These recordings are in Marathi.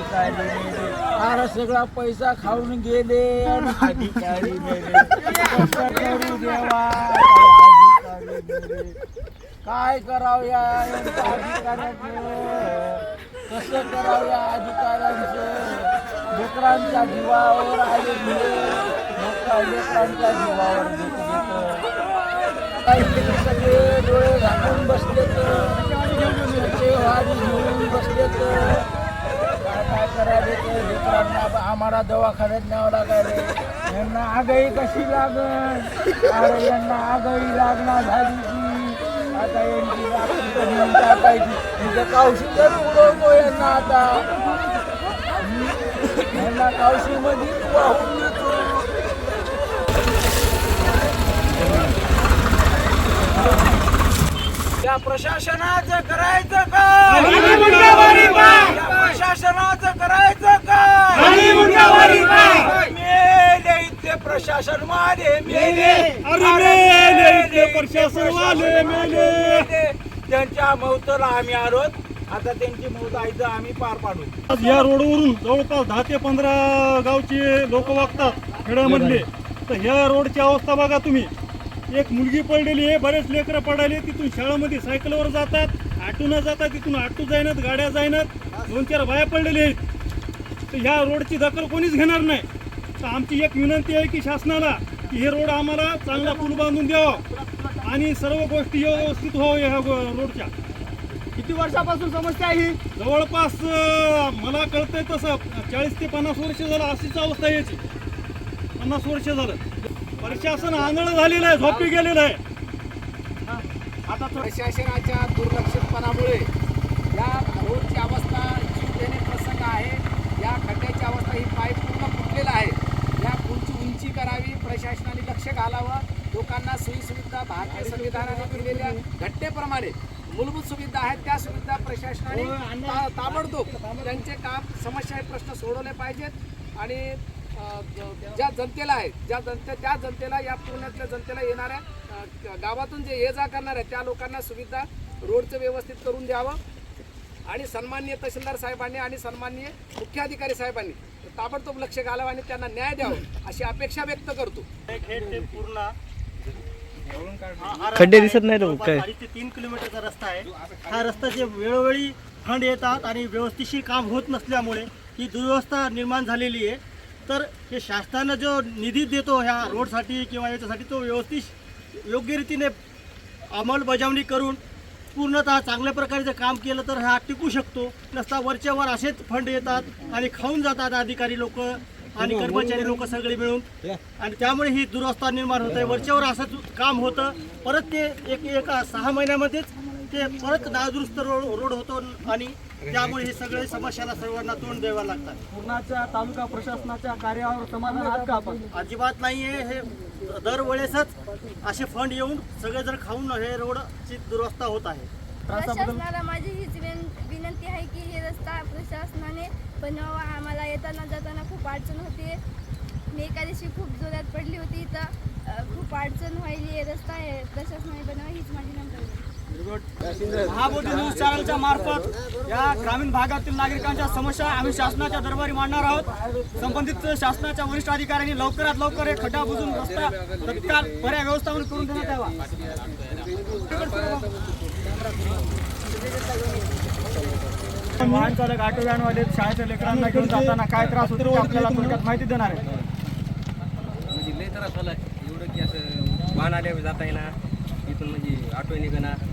अरे सगळा पैसा खाऊन गेले अधिकारी करू देवा काय करावं या यांच्या कसं करावं या अधिकाऱ्यांचं लेकरांच्या जीवावर आले मोठ्या लेकरांच्या जीवावर सगळे डोळे झाकून बसले तर घेऊन बसले तर काय काय करायले ते लेकरांना आम्हाला दवाखान्यात न्यावं लागायले. यांना आगाई कशी लागल? अरे यांना आगाई लागणार झाली की आता यांची रात्री टाकायची. म्हणजे कावशी तर उडवतो यांना आता. यांना कावशीमध्ये वाहून देतो प्रशासनाचं करायचं का या प्रशासनाचं करायचं काय मेले इथे प्रशासन वाले मेले. अरे. त्यांच्या मौताला आम्ही आलो आता त्यांची मौत आईचं आम्ही पार पाडू. आज या रोडवरून जवळपास दहा ते पंधरा गावचे लोक वागतात खेड्यामधले तर ह्या रोडची अवस्था बघा तुम्ही. एक मुलगी पडलेली आहे बरेच लेकरं पडाले तिथून शाळेमध्ये सायकलवर जातात ऑटोनं जातात तिथून ऑटो जाईनात गाड्या जाईनात दोन चार बाया पडलेले आहेत. तर ह्या रोडची दखल कोणीच घेणार नाही. तर आमची एक विनंती आहे की शासनाला हे रोड आम्हाला चांगला पूल बांधून द्यावा. आणि सर्व गोष्टी व्यवस्थित व्हावं ह्या रोडच्या. किती वर्षापासून समस्या आहे जवळपास मला कळतंय तसं चाळीस ते पन्नास वर्ष झालं अशीच अवस्था याची पन्नास वर्ष झालं. प्रशासन आंधळ झालेलं आहे झोपी गेलेलं आहे. आता प्रशासनाच्या दुर्लक्षितपणामुळे या रोडची अवस्था जीव देणे प्रसंग आहे या खड्ड्याची अवस्था ही पाईप पूर्ण फुटलेला आहे या पुलची उंची करावी प्रशासनाने लक्ष घालावं लोकांना सोयीसुविधा भारतीय संविधानाने दिलेल्या घटनेप्रमाणे मूलभूत सुविधा आहेत. त्या सुविधा प्रशासनाने ता- ताबडतोब त्यांचे काम समस्या प्रश्न सोडवले पाहिजेत. आणि ज्या जनतेला आहे ज्या जनते त्या जनतेला या पुण्यातल्या जनतेला येणाऱ्या गावातून जे ये जा करणार आहे त्या लोकांना सुविधा रोडचं व्यवस्थित करून द्यावं. आणि सन्माननीय तहसीलदार साहेबांनी आणि सन्माननीय मुख्याधिकारी साहेबांनी ताबडतोब लक्ष घालावं आणि त्यांना न्याय द्यावं अशी अपेक्षा व्यक्त करतो. खड्डे दिसत नाही तो हो, काय? अडीच ते तीन किलोमीटरचा रस्ता आहे. हा रस्ता जे वेळोवेळी खंड येतात आणि व्यवस्थितशी काम होत नसल्यामुळे ही दुर्व्यवस्था निर्माण झालेली आहे. तर हे शासनानं जो निधी देतो ह्या रोडसाठी किंवा याच्यासाठी तो व्यवस्थित योग्य रीतीने अंमलबजावणी करून पूर्णतः चांगल्या प्रकारे जर काम केलं तर हा टिकू शकतो. नसता वरच्या वर असेच फंड येतात आणि खाऊन जातात अधिकारी लोक. आणि कर्मचारी लोक सगळे मिळून. आणि त्यामुळे ही दुरवस्था निर्माण होत आहे वरच्यावर असंच काम होतं. परत ते एक एक सहा महिन्यामध्येच ते परत नादुरुस्त रोड रोड होतो आणि त्यामुळे हे सगळे समस्याला सर्वांना तोंड द्यावं लागतात पूर्णाच्या तालुका प्रशासनाच्या कार्यावर समाधान आहात का आपण? अजिबात नाही आहे हे दरवेळेसच असे फंड येऊन सगळे जर खाऊन हे रोडची दुरवस्था होत आहे. प्रशासनाला माझी हीच विन- विनंती आहे की हे रस्ता प्रशासनाने बनवावा. आम्हाला येताना जाताना खूप अडचण होते. मी एका दिवशी खूप जोरात पडली होती तर अ, खूप अडचण व्हायली. हे रस्ता आहे प्रशासनाने बनवा हीच माझी नंतर महाबोधी न्यूज चॅनलच्या मार्फत या ग्रामीण भागातील नागरिकांच्या समस्या आम्ही शासनाच्या दरबारी मांडणार आहोत. संबंधित शासनाच्या वरिष्ठ अधिकाऱ्यांनी लवकरात लवकर हे खड्डा बुजून रस्ता तत्काळ पर्याय व्यवस्थापन करून देण्यात यावा. वाहन चालक ऑटो व्हॅनवाले शाळेच्या लेकरांना घेऊन जाताना काय त्रास होतो आपल्याला थोडक्यात माहिती देणार आहे म्हणजे लय त्रास झाला. एवढं की असं वाहन आल्यावर जाता येणार इथून म्हणजे ऑटो निघणार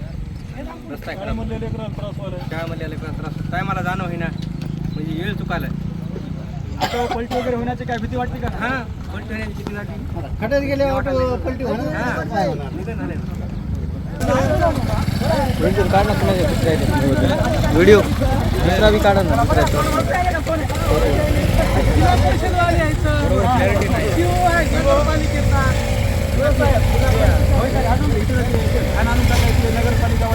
रस्ता मधले लेकराला त्रास व्हायला शाळेमध्ये आले का त्रास टायमाला जाणं होईना. म्हणजे वेळ चुकायला. ऑटो पलटी वगैरे होण्याची काय भीती वाटते का? हां पलटी होण्याची किती वाटली खड्ड्यात गेले ऑटो पलटी हां निघून झाले व्हिडिओ काढ ना कुणाच्या दुसऱ्या व्हिडिओ दुसरा बी काढा ना दुसऱ्याचा नगरपालिका